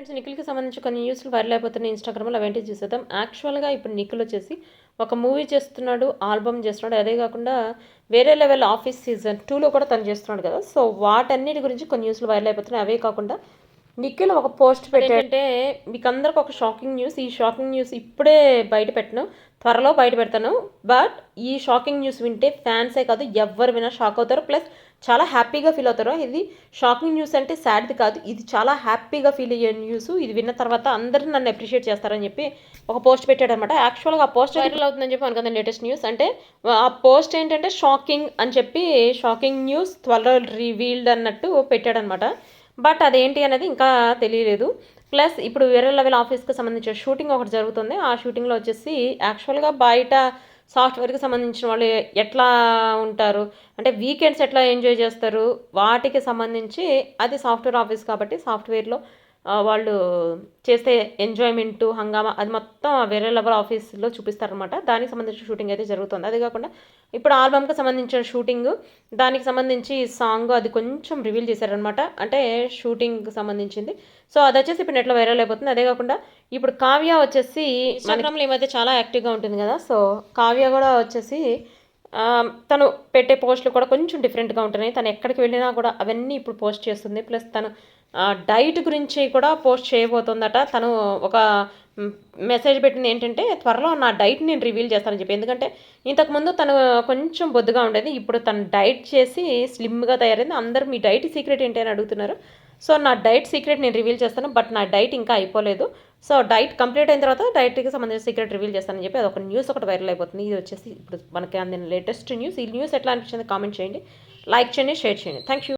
Friends నిఖిల్కి సంబంధించి కొన్ని న్యూస్లు వైరల్ అయిపోతున్నాయి ఇన్స్టాగ్రామ్లో అవేంటి చూసేద్దాం. యాక్చువల్గా ఇప్పుడు నిఖిల్ వచ్చేసి ఒక మూవీ చేస్తున్నాడు ఆల్బమ్ చేస్తున్నాడు. అదే కాకుండా వేరే లెవెల్ ఆఫీస్ సీజన్ టూలో కూడా తను చేస్తున్నాడు కదా. సో వాటన్నిటి గురించి కొన్ని న్యూస్లు వైరల్ అయిపోతున్నాయి. అవే కాకుండా నిఖిల్ ఒక పోస్ట్ పెట్టాడంటే మీకు అందరికి ఒక షాకింగ్ న్యూస్ ఈ షాకింగ్ న్యూస్ ఇప్పుడే బయట పెట్టను త్వరలో బయట పెడతాను. బట్ ఈ షాకింగ్ న్యూస్ వింటే ఫ్యాన్సే కాదు ఎవరు వినా షాక్ అవుతారు. ప్లస్ చాలా హ్యాపీగా ఫీల్ అవుతారు. ఇది షాకింగ్ న్యూస్ అంటే సాడ్ది కాదు. ఇది చాలా హ్యాపీగా ఫీల్ అయ్యే న్యూస్. ఇది విన్న తర్వాత అందరూ నన్ను అప్రిషియేట్ చేస్తారని చెప్పి ఒక పోస్ట్ పెట్టాడనమాట. యాక్చువల్గా ఆ పోస్ట్ వైరల్ అవుతుందని చెప్పి అనుకుంది లేటెస్ట్ న్యూస్. అంటే ఆ పోస్ట్ ఏంటంటే షాకింగ్ అని చెప్పి షాకింగ్ న్యూస్ త్వరలో రివీల్డ్ అన్నట్టు పెట్టాడనమాట. బట్ అదేంటి అనేది ఇంకా తెలియలేదు. ప్లస్ ఇప్పుడు వేరే లెవెల్ ఆఫీస్కి సంబంధించిన షూటింగ్ ఒకటి జరుగుతుంది. ఆ షూటింగ్లో వచ్చేసి యాక్చువల్గా బయట సాఫ్ట్వేర్కి సంబంధించిన వాళ్ళు ఎట్లా ఉంటారు? అంటే వీకెండ్స్ ఎట్లా ఎంజాయ్ చేస్తారు? వాటికి సంబంధించి అది సాఫ్ట్వేర్ ఆఫీస్ కాబట్టి సాఫ్ట్వేర్లో వాళ్ళు చేసే ఎంజాయ్మెంట్ హంగామా అది మొత్తం వేరే లెవెల్ ఆఫీస్లో చూపిస్తారనమాట దానికి సంబంధించిన షూటింగ్ అయితే జరుగుతుంది. అదే కాకుండా ఇప్పుడు ఆల్బమ్కి సంబంధించిన షూటింగ్ దానికి సంబంధించి సాంగ్ అది కొంచెం రివీల్ చేశారనమాట అంటే షూటింగ్కి సంబంధించింది. సో అది వచ్చేసి ఇప్పుడు నెట్లో వైరల్ అయిపోతుంది. అదే కాకుండా ఇప్పుడు కావ్య వచ్చేసి మనకంలో ఈ మధ్య చాలా యాక్టివ్గా ఉంటుంది కదా. సో కావ్య కూడా వచ్చేసి తను పెట్టే పోస్టులు కూడా కొంచెం డిఫరెంట్గా ఉంటున్నాయి. తను ఎక్కడికి వెళ్ళినా కూడా అవన్నీ ఇప్పుడు పోస్ట్ చేస్తుంది. ప్లస్ తను ఆ, డైట్ గురించి కూడా పోస్ట్ చేయబోతుందట. తను ఒక మెసేజ్ పెట్టింది ఏంటంటే త్వరలో నా డైట్ నేను రివీల్ చేస్తానని చెప్పి. ఎందుకంటే ఇంతకుముందు తను కొంచెం బొద్దుగా ఉండేది. ఇప్పుడు తను డైట్ చేసి స్లిమ్గా తయారైంది. అందరూ మీ డైట్ సీక్రెట్ ఏంటి? అని అడుగుతున్నారు. సో నా డైట్ సీక్రెట్ నేను రివీల్ చేస్తాను. బట్ నా డైట్ ఇంకా అయిపోలేదు. సో డైట్ కంప్లీట్ అయిన తర్వాత డైట్కి సంబంధించిన సీక్రెట్ రివీల్ చేస్తానని చెప్పి అదొక న్యూస్ ఒకటి వైరల్ అయిపోతుంది. ఇది వచ్చేసి ఇప్పుడు మనకి అందిన లేటెస్ట్ న్యూస్. ఈ న్యూస్ ఎట్లా అనిపించింది కామెంట్ చేయండి. లైక్ చేయండి షేర్ చేయండి. Thank you